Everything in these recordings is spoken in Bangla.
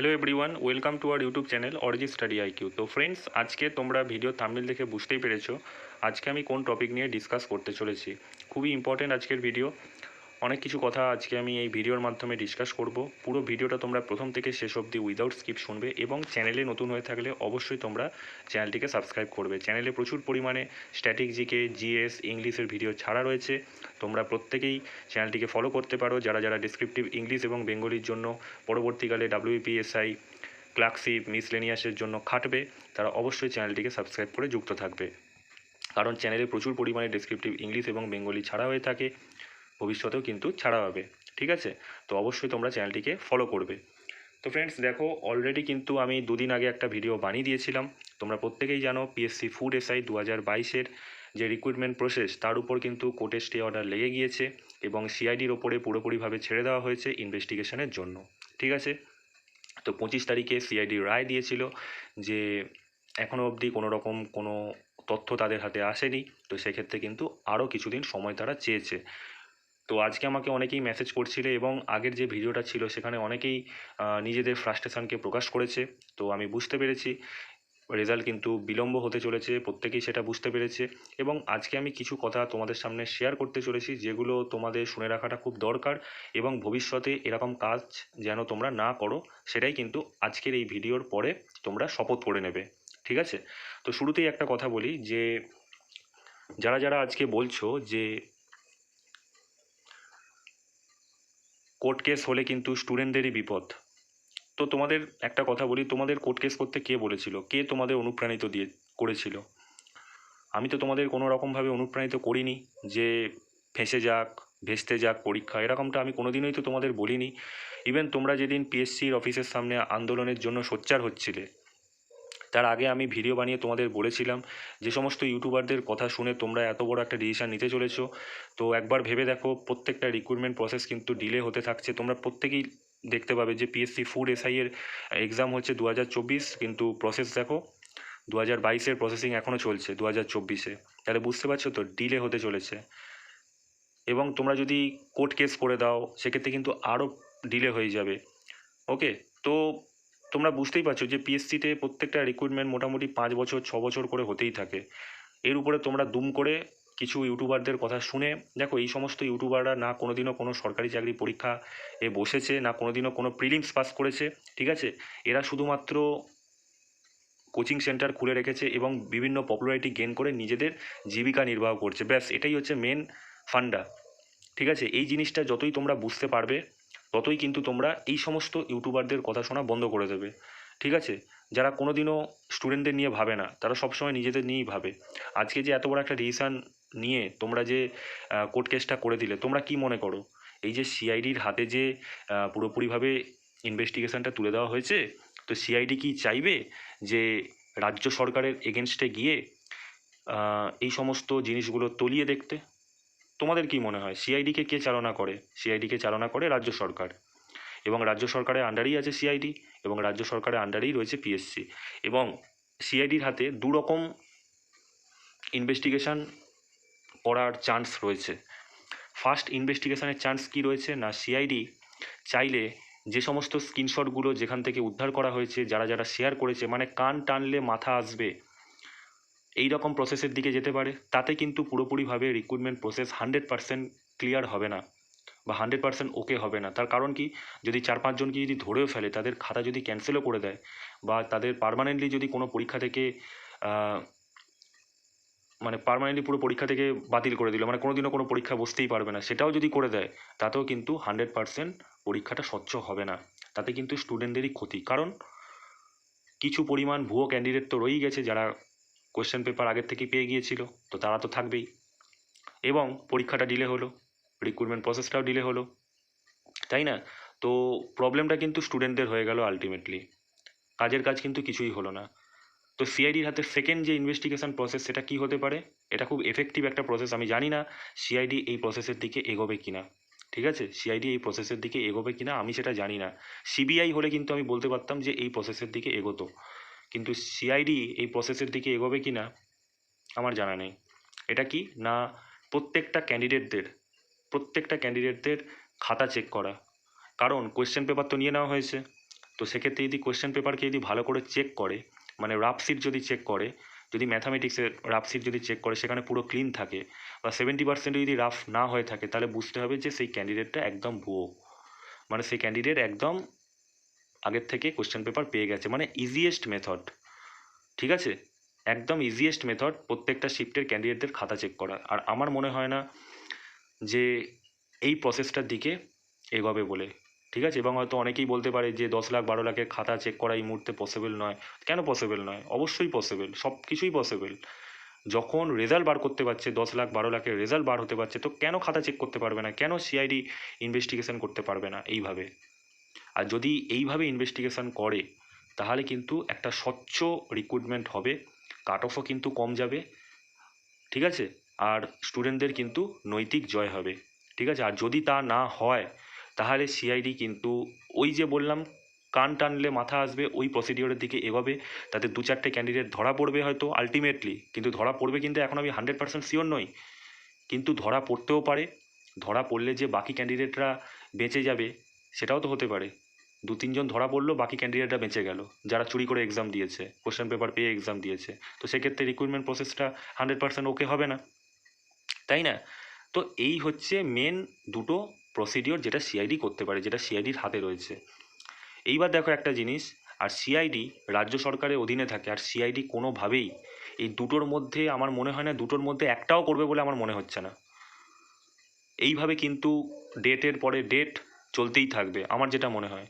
Hello everyone welcome to our YouTube channel অরজি study IQ তো ফ্রেন্ডস আজকে তোমরা ভিডিও থামনেল দেখে বুঝতেই পেরেছ আজকে আমি কোন টপিক নিয়ে ডিসকাস করতে চলেছি। খুবই ইম্পর্টেন্ট আজকের ভিডিও অনেক কিছু কথা আজকে আমি এই ভিডিওর মাধ্যমে ডিসকাস করব। পুরো ভিডিওটা তোমরা প্রথম থেকে শেষ অবধি উইদাউট স্কিপ শুনবে এবং চ্যানেলে নতুন হয়ে থাকলে অবশ্যই তোমরা চ্যানেলটিকে সাবস্ক্রাইব করবে। চ্যানেলে প্রচুর পরিমাণে স্ট্যাটিক জিকে জিএস ইংলিশের ভিডিও ছাড়া রয়েছে। তোমরা প্রত্যেকেই চ্যানেলটিকে ফলো করতে পারো। যারা যারা ডিসক্রিপটিভ ইংলিশ এবং বেঙ্গলির জন্য পরবর্তীকালে ডাব্লিউপিএসআই ক্লার্কশিপ মিসলেনিয়াসের জন্য খাটবে, তারা অবশ্যই চ্যানেলটিকে সাবস্ক্রাইব করে যুক্ত থাকবে। কারণ চ্যানেলে প্রচুর পরিমাণে ডিসক্রিপটিভ ইংলিশ এবং বেঙ্গলি ছাড়া হয়ে থাকে। ভবিষ্যতেও কিন্তু ছাড়া হবে ঠিক আছে? তো অবশ্যই তোমরা চ্যানেলটিকে ফলো করবে। তো ফ্রেন্ডস দেখো অলরেডি কিন্তু আমি দুদিন আগে একটা ভিডিও বানিয়ে দিয়েছিলাম। তোমরা প্রত্যেকেই জানো পিএসসি ফুড এসআই দু হাজার বাইশের যে রিক্রুটমেন্ট প্রসেস তার উপর কিন্তু কোর্টের স্টে অর্ডার লেগে গিয়েছে এবং সিআইডির ওপরে পুরোপুরিভাবে ছেড়ে দেওয়া হয়েছে ইনভেস্টিগেশনের জন্য, ঠিক আছে? তো পঁচিশ তারিখে সিআইডি রায় দিয়েছিল যে এখনও অবধি কোনো রকম কোনো তথ্য তাদের হাতে আসেনি। তো সেক্ষেত্রে কিন্তু আরও কিছুদিন সময় তারা চেয়েছে। তো আজকে আমাকে অনেকেই মেসেজ করছিলে এবং আগের যে ভিডিওটা ছিল সেখানে অনেকেই নিজেদের ফ্রাস্ট্রেশনকে প্রকাশ করেছে। তো আমি বুঝতে পেরেছি রেজাল্ট কিন্তু বিলম্ব হতে চলেছে, প্রত্যেকেই সেটা বুঝতে পেরেছে। এবং আজকে আমি কিছু কথা তোমাদের সামনে শেয়ার করতে চলেছি, যেগুলো তোমাদের শুনে রাখাটা খুব দরকার এবং ভবিষ্যতে এরকম কাজ যেন তোমরা না করো, সেটাই কিন্তু আজকের এই ভিডিওর পরে তোমরা শপথ করে নেবে। ঠিক আছে? তো শুরুতেই একটা কথা বলি যে, যারা যারা আজকে বলছো যে কোর্ট কেস হলে কিন্তু স্টুডেন্টদেরই বিপদ। তো তোমাদের একটা কথা বলি, তোমাদের কোর্ট কেস করতে কে বলেছিল? কে তোমাদের অনুপ্রাণিত দিয়ে করেছিল? আমি তো তোমাদের কোনো রকমভাবে অনুপ্রাণিত করিনি যে ফেঁসে যাক, ভেস্তে যাক পরীক্ষা, এরকমটা আমি কোনোদিনই তো তোমাদের বলিনি। ইভেন তোমরা যেদিন পিএসসির অফিসের সামনে আন্দোলনের জন্য সোচ্চার হচ্ছিলে তার আগে আমি ভিডিও বানিয়ে তোমাদের বলেছিলাম যে সমস্ত ইউটিউবারদের কথা শুনে তোমরা এত বড় একটা ডিসিশন নিতে চলেছো। তো একবার ভেবে দেখো, প্রত্যেকটা রিক্রুটমেন্ট প্রসেস কিন্তু ডিলে হতে থাকছে। তোমরা প্রত্যেকেই দেখতে পাবে যে পিএসসি ফুড এসআই এর এক্সাম হচ্ছে দু হাজার চব্বিশ, কিন্তু প্রসেস দেখো দু হাজার বাইশের প্রসেসিং এখনও চলছে দু হাজার চব্বিশে। তাহলে বুঝতে পারছ তো ডিলে হতে চলেছে। এবং তোমরা যদি কোর্ট কেস করে দাও, সেক্ষেত্রে কিন্তু আরও ডিলে হয়ে যাবে। ওকে তো তোমরা বুঝতেই পারছ যে পিএসসিতে প্রত্যেকটা রিক্রুটমেন্ট মোটামুটি পাঁচ বছর, ছ বছর করে হতেই থাকে। এর উপরে তোমরা দুম করে কিছু ইউটিউবারদের কথা শুনে, দেখো এই সমস্ত ইউটিউবাররা না কোনোদিনও কোনো সরকারি চাকরি পরীক্ষা এ বসেছে, না কোনোদিনও কোনো প্রিলিমস পাস করেছে, ঠিক আছে? এরা শুধুমাত্র কোচিং সেন্টার খুলে রেখেছে এবং বিভিন্ন পপুলারিটি গেন করে নিজেদের জীবিকা নির্বাহ করছে। ব্যাস, এটাই হচ্ছে মেন ফান্ডা ঠিক আছে? এই জিনিসটা যতই তোমরা বুঝতে পারবে ততই কিন্তু তোমরা এই সমস্ত ইউটিউবারদের কথা শোনা বন্ধ করে দেবে। ঠিক আছে? যারা কোনোদিনও স্টুডেন্টদের নিয়ে ভাবে না, তারা সবসময় নিজেদের নিয়েই ভাবে। আজকে যে এত বড় একটা ডিসিশান নিয়ে তোমরা যে কোর্ট কেসটা করে দিলে, তোমরা কি মনে করো? এই যে সিআইডির হাতে যে পুরোপুরিভাবে ইনভেস্টিগেশনটা তুলে দেওয়া হয়েছে, তো সিআইডি কি চাইবে যে, রাজ্য সরকারের এগেনস্টে গিয়ে এই সমস্ত জিনিসগুলো তলিয়ে দেখতে? তোমাদের কি মনে হয়? সিআইডিকে কে চালনা করে? সিআইডিকে চালনা করে রাজ্য সরকার। এবং রাজ্য সরকারের আন্ডারেই আছে সিআইডি এবং রাজ্য সরকারের আন্ডারেই রয়েছে পিএসসি এবং সিআইডির হাতে দু রকম ইনভেস্টিগেশন করার চান্স রয়েছে। ফার্স্ট ইনভেস্টিগেশনের চান্স কি রয়েছে? না সিআইডি চাইলে যে সমস্ত স্ক্রিনশটগুলো যেখান থেকে উদ্ধার করা হয়েছে, যারা যারা শেয়ার করেছে মানে কান টানলে মাথা আসবে এই রকম প্রসেসের দিকে যেতে পারে, তাতে কিন্তু পুরোপুরিভাবে recruitment process hundred percent clear হবে না বা হান্ড্রেড পার্সেন্ট ওকে হবে না। তার কারণ কি? যদি চার পাঁচজনকে যদি ধরেও ফেলে, তাদের খাতা যদি ক্যান্সেলও করে দেয় বা তাদের পার্মানেন্টলি যদি কোনো পরীক্ষা থেকে মানে পার্মানেন্টলি পুরো পরীক্ষা থেকে বাতিল করে দিল মানে কোনোদিনও কোনো পরীক্ষা বসতেই পারবে না, সেটাও যদি করে দেয়, তাতেও কিন্তু হান্ড্রেড পার্সেন্ট পরীক্ষাটা স্বচ্ছ হবে না। তাতে কিন্তু স্টুডেন্টদেরই ক্ষতি। কারণ কিছু পরিমাণ ভুয়ো ক্যান্ডিডেট তো রয়েই গেছে যারা কোশ্চেন পেপার আগের থেকেই পেয়ে গিয়েছিল, তো তারা তো থাকবেই। এবং পরীক্ষাটা ডিলে হলো রিক্রুটমেন্ট প্রসেসটাও ডিলে হলো। তাই না? তো প্রবলেমটা কিন্তু স্টুডেন্টদের হয়ে গেল আলটিমেটলি কাজের কাজ কিন্তু কিছুই হলো না। তো সিআইডির হাতে সেকেন্ড যে ইনভেস্টিগেশন প্রসেস সেটা কি হতে পারে? এটা খুব এফেক্টিভ একটা প্রসেস আমি জানি না সিআইডি এই প্রসেসের দিকে এগোবে কিনা। ঠিক আছে? সিআইডি এই প্রসেসের দিকে এগোবে কিনা, আমি সেটা জানি না। সিবিআই হলে কিন্তু আমি বলতে পারতাম যে এই প্রসেসের দিকে এগোতো। কিন্তু সিআইডি এই প্রসেসের দিকে এগোবে কি না আমার জানা নেই। এটা কি না প্রত্যেকটা ক্যান্ডিডেটদের প্রত্যেকটা ক্যান্ডিডেটদের খাতা চেক করা? কারণ কোয়েশ্চেন পেপার তো নিয়ে নেওয়া হয়েছে। তো সেক্ষেত্রে যদি কোয়েশ্চেন পেপারকে যদি ভালো করে চেক করে মানে রাফ সিট যদি চেক করে, যদি ম্যাথামেটিক্সের রাফ সিট যদি চেক করে, সেখানে পুরো ক্লিন থাকে বা সেভেন্টি পার্সেন্ট যদি রাফ না হয়ে থাকে, তাহলে বুঝতে হবে যে সেই ক্যান্ডিডেটটা একদম ভুয়ো। মানে সেই ক্যান্ডিডেট একদম আগের থেকে কোয়েশ্চেন পেপার পেয়ে গেছে। মানে ইজিয়েস্ট মেথড ঠিক আছে? একদম ইজিয়েস্ট মেথড প্রত্যেকটা শিফটের ক্যান্ডিডেটদের খাতা চেক করা আর আমার মনে হয় না যে এই প্রসেসটার দিকে এগোবে বলে, ঠিক আছে? এবং হয়তো অনেকেই বলতে পারে যে দশ লাখ, বারো লাখের খাতা চেক করা এই মুহূর্তে পসিবল নয়। কেন পসিবল নয়? অবশ্যই পসিবল সব কিছুই পসিবল যখন রেজাল্ট বার করতে পারছে, দশ লাখ, বারো লাখের রেজাল্ট বার হতে পারছে, তো কেন খাতা চেক করতে পারবে না? কেন সিআইডি ইনভেস্টিগেশন করতে পারবে না এইভাবে? আর যদি এইভাবে ইনভেস্টিগেশন করে, তাহলে কিন্তু একটা স্বচ্ছ রিক্রুটমেন্ট হবে কাট অফও কিন্তু কম যাবে, ঠিক আছে? আর স্টুডেন্টদের কিন্তু নৈতিক জয় হবে, ঠিক আছে? আর যদি তা না হয়, তাহলে সিআইডি কিন্তু ওই যে বললাম, কান টানলে মাথা আসবে, ওই প্রসিডিওরের দিকে এগোবে, তাতে দু চারটে ক্যান্ডিডেট ধরা পড়বে হয়তো আলটিমেটলি কিন্তু ধরা পড়বে কিন্তু এখন আমি হান্ড্রেড পার্সেন্ট শিওর নই, কিন্তু ধরা পড়তেও পারে, ধরা পড়লে যে বাকি ক্যান্ডিডেটরা বেঁচে যাবে সেটাও তো হতে পারে। দু তিনজন ধরা পড়ল, বাকি ক্যান্ডিডেটরা বেঁচে গেল। যারা চুরি করে এক্সাম দিয়েছে কোশ্চেন পেপার পেয়ে এক্সাম দিয়েছে। তো সেক্ষেত্রে রিক্রুটমেন্ট প্রসেসটা হান্ড্রেড পার্সেন্ট ওকে হবে না। তাই না? তো এই হচ্ছে মেন দুটো প্রসিডিওর যেটা সিআইডি করতে পারে, যেটা সিআইডির হাতে রয়েছে। এইবার দেখো একটা জিনিস, আর সিআইডি রাজ্য সরকারের অধীনে থাকে। আর সিআইডি কোনোভাবেই এই দুটোর মধ্যে আমার মনে হয় না, দুটোর মধ্যে একটাও করবে বলে আমার মনে হচ্ছে না। এইভাবে কিন্তু ডেটের পরে ডেট চলতেই থাকবে, আমার যেটা মনে হয়।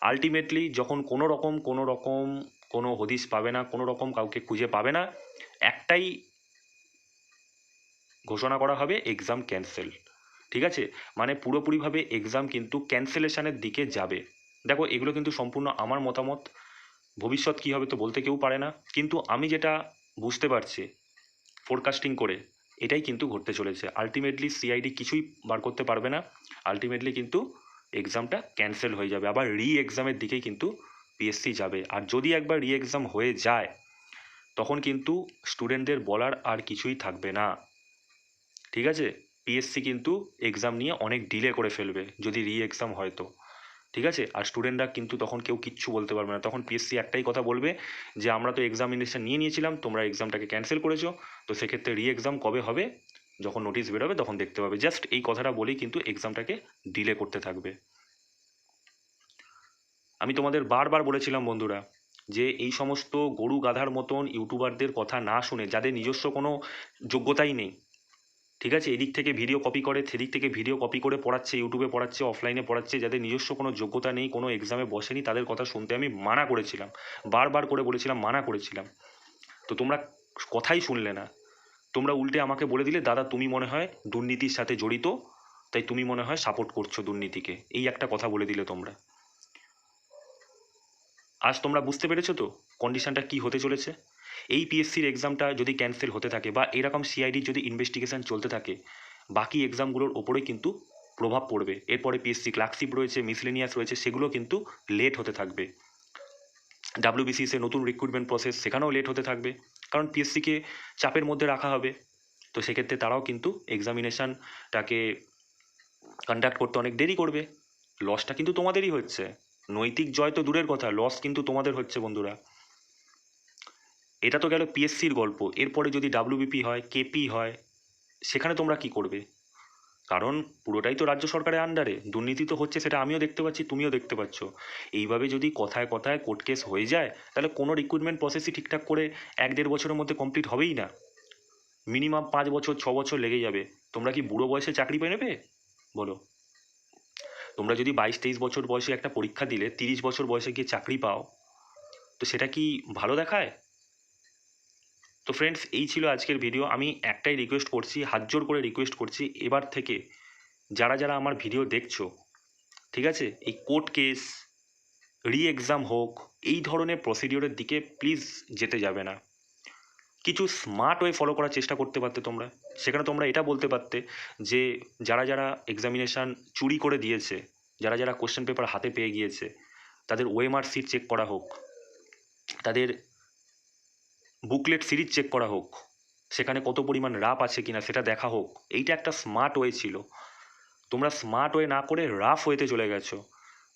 আলটিমেটলি যখন কোনো রকম কোনো রকম কোনো হদিশ পাবে না, কোনো রকম কাউকে খুঁজে পাবে না, একটাই ঘোষণা করা হবে এক্সাম ক্যান্সেল ঠিক আছে? মানে পুরোপুরিভাবে এক্সাম কিন্তু ক্যান্সেলেশনের দিকে যাবে। দেখো, এগুলো কিন্তু সম্পূর্ণ আমার মতামত। ভবিষ্যৎ কী হবে তো বলতে কেউ পারে না। কিন্তু আমি যেটা বুঝতে পারছি ফোরকাস্টিং করে, এটাই কিন্তু ঘটতে চলেছে। আলটিমেটলি সিআইডি কিছুই বার করতে পারবে না। আলটিমেটলি কিন্তু এক্সামটা ক্যান্সেল হয়ে যাবে। আবার রি এক্সামের দিকেই কিন্তু পিএসসি যাবে। আর যদি একবার রি এক্সাম হয়ে যায়, তখন কিন্তু স্টুডেন্টদের বলার আর কিছুই থাকবে না। ঠিক আছে? পিএসসি কিন্তু এক্সাম নিয়ে অনেক ডিলে করে ফেলবে, যদি রি এক্সাম হয় তো। ঠিক আছে? আর স্টুডেন্টরা কিন্তু তখন কেউ কিচ্ছু বলতে পারবে না। তখন পিএসসি একটাই কথা বলবে যে, আমরা তো এক্সামিনেশন নিয়ে নিয়েছিলাম, তোমরা এক্সামটাকে ক্যান্সেল করেছ। তো সেক্ষেত্রে রি এক্সাম কবে হবে? যখন নোটিশ বেরোবে তখন দেখতে পাবে। জাস্ট এই কথাটা বলেই কিন্তু এক্সামটাকে ডিলে করতে থাকবে। আমি তোমাদের বারবার বলেছিলাম, বন্ধুরা, যে এই সমস্ত গরু গাধার মতন ইউটিউবারদের কথা না শুনে, যাদের নিজস্ব কোনো যোগ্যতাই নেই, ঠিক আছে? এদিক থেকে ভিডিও কপি করে, সেদিক থেকে ভিডিও কপি করে পড়াচ্ছে ইউটিউবে পড়াচ্ছে অফলাইনে পড়াচ্ছে, যাদের নিজস্ব কোনো যোগ্যতা নেই, কোনো এক্সামে বসেনি, তাদের কথা শুনতে আমি মানা করেছিলাম। বারবার করে বলেছিলাম, মানা করেছিলাম। তো তোমরা কথাই শুনলে না। তোমরা উল্টে আমাকে বলে দিলে, দাদা, তুমি মনে হয় দুর্নীতির সাথে জড়িত, তাই তুমি মনে হয় সাপোর্ট করছ দুর্নীতিকে। এই একটা কথা বলে দিলে তোমরা। আজ তোমরা বুঝতে পেরেছ তো কন্ডিশনটা কি হতে চলেছে? এই পিএসসির এক্সামটা যদি ক্যান্সেল হতে থাকে বা এরকম সিআইডির যদি ইনভেস্টিগেশন চলতে থাকে, বাকি এক্সামগুলোর ওপরে কিন্তু প্রভাব পড়বে। এরপরে পিএসসি ক্লার্কশিপ রয়েছে মিসলেনিয়াস রয়েছে, সেগুলো কিন্তু লেট হতে থাকবে। ডাব্লিউবিসিএসে নতুন রিক্রুটমেন্ট প্রসেস সেখানেও লেট হতে থাকবে। কারণ পিএসসিকে চাপের মধ্যে রাখা হবে। তো সেক্ষেত্রে তারাও কিন্তু এক্সামিনেশানটাকে কন্ডাক্ট করতে অনেক দেরি করবে। লসটা কিন্তু তোমাদেরই হচ্ছে। নৈতিক জয় তো দূরের কথা লস কিন্তু তোমাদের হচ্ছে বন্ধুরা। এটা তো গেল পিএসসির গল্প। এরপরে যদি ডাব্লিউবিপি হয় কেপি হয়, সেখানে তোমরা কি করবে? কারণ পুরোটাই তো রাজ্য সরকারের আন্ডারে দুর্নীতি তো হচ্ছে, সেটা আমিও দেখতে পাচ্ছি, তুমিও দেখতে পাচ্ছ। এইভাবে যদি কথায় কথায় কোর্ট কেস হয়ে যায়, তাহলে কোনো রিক্রুটমেন্ট প্রসেসই ঠিকঠাক করে এক দেড় বছরের মধ্যে কমপ্লিট হবেই না। মিনিমাম পাঁচ বছর, ছ বছর লেগে যাবে। তোমরা কি বুড়ো বয়সে চাকরি পেয়ে নেবে? বলো। তোমরা যদি বাইশ তেইশ বছর বয়সে একটা পরীক্ষা দিলে, তিরিশ বছর বয়সে গিয়ে চাকরি পাও, তো সেটা কি ভালো দেখায়? তো ফ্রেন্ডস এই ছিল আজকের ভিডিও আমি একটাই রিকোয়েস্ট করছি, হাত জোর করে রিকোয়েস্ট করছি এবার থেকে যারা যারা আমার ভিডিও দেখছ, ঠিক আছে? এই কোর্ট কেস রি এক্সাম হোক, এই ধরনের প্রসিডিওরের দিকে প্লিজ যেতে যাবে না। কিছু স্মার্ট ওয়ে ফলো করার চেষ্টা করতে পারতে তোমরা। সেখানে তোমরা এটা বলতে পারতে যে, যারা যারা এক্সামিনেশান চুরি করে দিয়েছে, যারা যারা কোশ্চেন পেপার হাতে পেয়ে গিয়েছে, তাদের ওএমআর সিট চেক করা হোক, তাদের বুকলেট সিরিজ চেক করা হোক, সেখানে কত পরিমাণ রাপ আছে কিনা সেটা দেখা হোক, এইটা একটা স্মার্ট ওয়ে ছিল। তোমরা স্মার্ট ওয়ে না করে রাফ ওয়েতে চলে গেছো,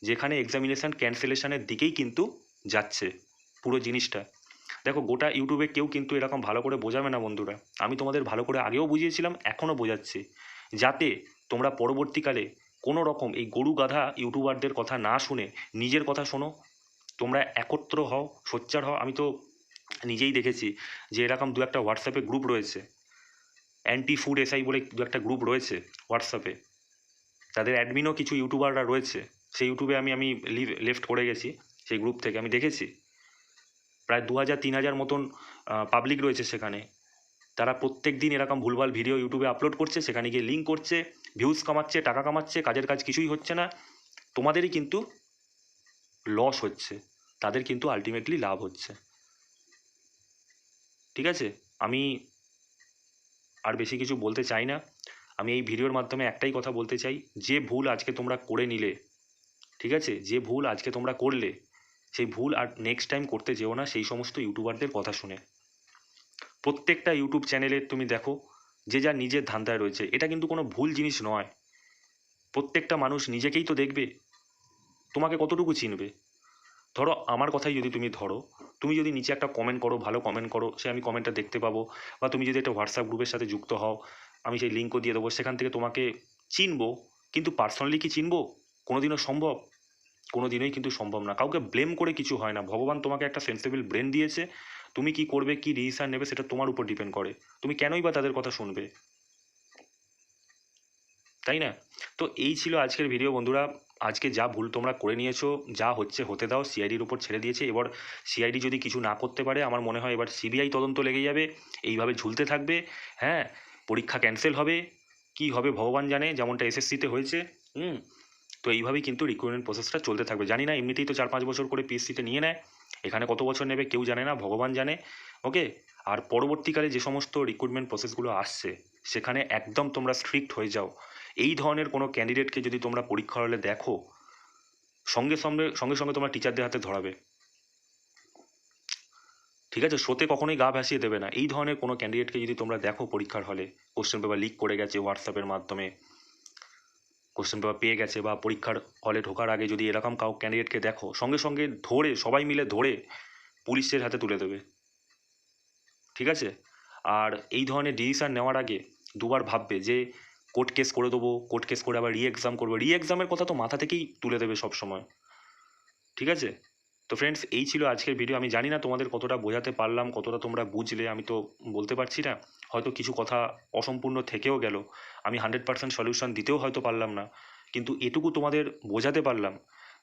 যেখানে এক্সামিনেশান ক্যান্সেলেশনের দিকেই কিন্তু যাচ্ছে পুরো জিনিসটা। দেখো, গোটা ইউটিউবে কেউ কিন্তু এরকম ভালো করে বোঝাবে না বন্ধুরা। আমি তোমাদের ভালো করে আগেও বুঝিয়েছিলাম, এখনও বোঝাচ্ছি। যাতে তোমরা পরবর্তীকালে কোনো রকম এই গরু গাধা ইউটিউবারদের কথা না শুনে নিজের কথা শোনো, তোমরা একত্র হও, সোচ্চার হও। আমি তো নিজেই দেখেছি যে এরকম দু একটা হোয়াটসঅ্যাপে গ্রুপ রয়েছে। অ্যান্টি ফুড এসআই বলে দু একটা গ্রুপ রয়েছে হোয়াটসঅ্যাপে তাদের অ্যাডমিনও কিছু ইউটিউবাররা রয়েছে। সেই ইউটিউবে আমি আমি লিভ লেফট করে গেছি সেই গ্রুপ থেকে। আমি দেখেছি প্রায় দু হাজার, তিন হাজার মতন পাবলিক রয়েছে সেখানে। তারা প্রত্যেক দিন এরকম ভুলভাল ভিডিও ইউটিউবে আপলোড করছে, সেখানে গিয়ে লিঙ্ক করছে ভিউজ কামাচ্ছে, টাকা কামাচ্ছে, কাজের কাজ কিছুই হচ্ছে না। তোমাদেরই কিন্তু লস হচ্ছে। তাদের কিন্তু আলটিমেটলি লাভ হচ্ছে। ঠিক আছে? আমি আর বেশি কিছু বলতে চাই না। আমি এই ভিডিওর মাধ্যমে একটাই কথা বলতে চাই, যে ভুল আজকে তোমরা করে নিলে, ঠিক আছে? যে ভুল আজকে তোমরা করলে, সেই ভুল আর নেক্সট টাইম করতে যেও না, সেই সমস্ত ইউটিউবারদের কথা শুনে। প্রত্যেকটা ইউটিউব চ্যানেলে তুমি দেখো, যে যার নিজের ধান্দায় রয়েছে। এটা কিন্তু কোনো ভুল জিনিস নয়। প্রত্যেকটা মানুষ নিজেকেই তো দেখবে, তোমাকে কতটুকু চিনবে? ধরো, আমার কথাই যদি তুমি ধরো তুমি যদি নিচে একটা কমেন্ট করো, ভালো কমেন্ট করো, সে আমি কমেন্টটা দেখতে পাবো। বা তুমি যদি একটা হোয়াটসঅ্যাপ গ্রুপের সাথে যুক্ত হও, আমি সেই লিঙ্কও দিয়ে দেবো। সেখান থেকে তোমাকে চিনবো, কিন্তু পার্সোনালি কি চিনবো? কোনোদিনও সম্ভব? কোনো দিনই কিন্তু সম্ভব না। কাউকে ব্লেম করে কিছু হয় না। ভগবান তোমাকে একটা সেন্সেবল ব্রেন দিয়েছে। তুমি কি করবে, কি ডিসিশন নেবে, সেটা তোমার উপর ডিপেন্ড করে। তুমি কেনই বা তাদের কথা শুনবে? তাই না? তো এই ছিল আজকের ভিডিও বন্ধুরা। আজকে যা ভুল তোমরা করে নিয়েছো, যা হচ্ছে হতে দাও সিআইডির উপর ছেড়ে দিয়েছে। এবার সিআইডি যদি কিছু না করতে পারে, আমার মনে হয় এবার সিবিআই তদন্ত লেগে যাবে। এইভাবে ঝুলতে থাকবে হ্যাঁ? পরীক্ষা ক্যান্সেল হবে। কি হবে ভগবান জানে, যেমনটা এসএসসিতে হয়েছে, হুম? তো এইভাবেই কিন্তু রিক্রুটমেন্ট প্রসেসটা চলতে থাকবে। জানি না, এমনিতেই তো চার পাঁচ বছর করে পিএসসিতে নিয়ে নেয়। এখানে কত বছর নেবে কেউ জানে না, ভগবান জানে ওকে আর পরবর্তীকালে যে সমস্ত রিক্রুটমেন্ট প্রসেসগুলো আসছে, সেখানে একদম তোমরা স্ট্রিক্ট হয়ে যাও। এই ধরনের কোনো ক্যান্ডিডেটকে যদি তোমরা পরীক্ষা হলে দেখো, সঙ্গে সঙ্গে সঙ্গে সঙ্গে তোমরা টিচারদের হাতে ধরাবে। ঠিক আছে? শোতে কখনোই গা ভাসিয়ে দেবে না। এই ধরনের কোনো ক্যান্ডিডেটকে যদি তোমরা দেখো পরীক্ষার হলে কোশ্চেন পেপার লিক করে গেছে হোয়াটসঅ্যাপের মাধ্যমে কোশ্চেন পেপার পেয়ে গেছে বা পরীক্ষার হলে ঢোকার আগে যদি এরকম কাউ ক্যান্ডিডেটকে দেখো, সঙ্গে সঙ্গে ধরে, সবাই মিলে ধরে পুলিশের হাতে তুলে দেবে। ঠিক আছে? আর এই ধরনের ডিসিশান নেওয়ার আগে দুবার ভাববে যে কোর্ট কেস করে দেবো কোর্ট কেস করে আবার রি এক্সাম করব। রি এক্সামের কথা তো মাথা থেকেই তুলে দেবে সব সময় ঠিক আছে? তো ফ্রেন্ডস এই ছিল আজকের ভিডিও আমি জানি না তোমাদের কতটা বোঝাতে পারলাম, কতটা তোমরা বুঝলে, আমি তো বলতে পারছি না। হয়তো কিছু কথা অসম্পূর্ণ থেকেও গেল। আমি হান্ড্রেড পার্সেন্ট সলিউশন দিতেও হয়তো পারলাম না। কিন্তু এটুকু তোমাদের বোঝাতে পারলাম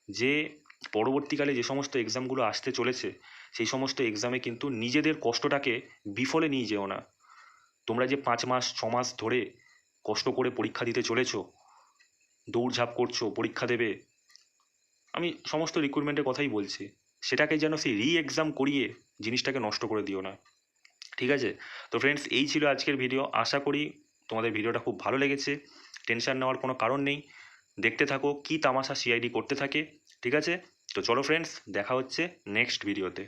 যে, পরবর্তীকালে যে সমস্ত এক্সামগুলো আসতে চলেছে, সেই সমস্ত এক্সামে কিন্তু নিজেদের কষ্টটাকে বিফলে নিয়ে যেও না। তোমরা যে পাঁচ মাস, ছ মাস ধরে কষ্ট করে পরীক্ষা দিতে চলেছো? দৌড়ঝাঁপ করছ, পরীক্ষা দেবে? আমি সমস্ত রিক্রুটমেন্টের কথাই বলছি। সেটাকে যেন সেই রি এক্সাম করিয়ে জিনিসটাকে নষ্ট করে দিও না। ঠিক আছে? তো ফ্রেন্ডস এই ছিল আজকের ভিডিও আশা করি তোমাদের ভিডিওটা খুব ভালো লেগেছে। টেনশন নেওয়ার কোনো কারণ নেই। দেখতে থাকো কী তামাশা সিআইডি করতে থাকে। ঠিক আছে? তো চলো ফ্রেন্ডস দেখা হচ্ছে নেক্সট ভিডিওতে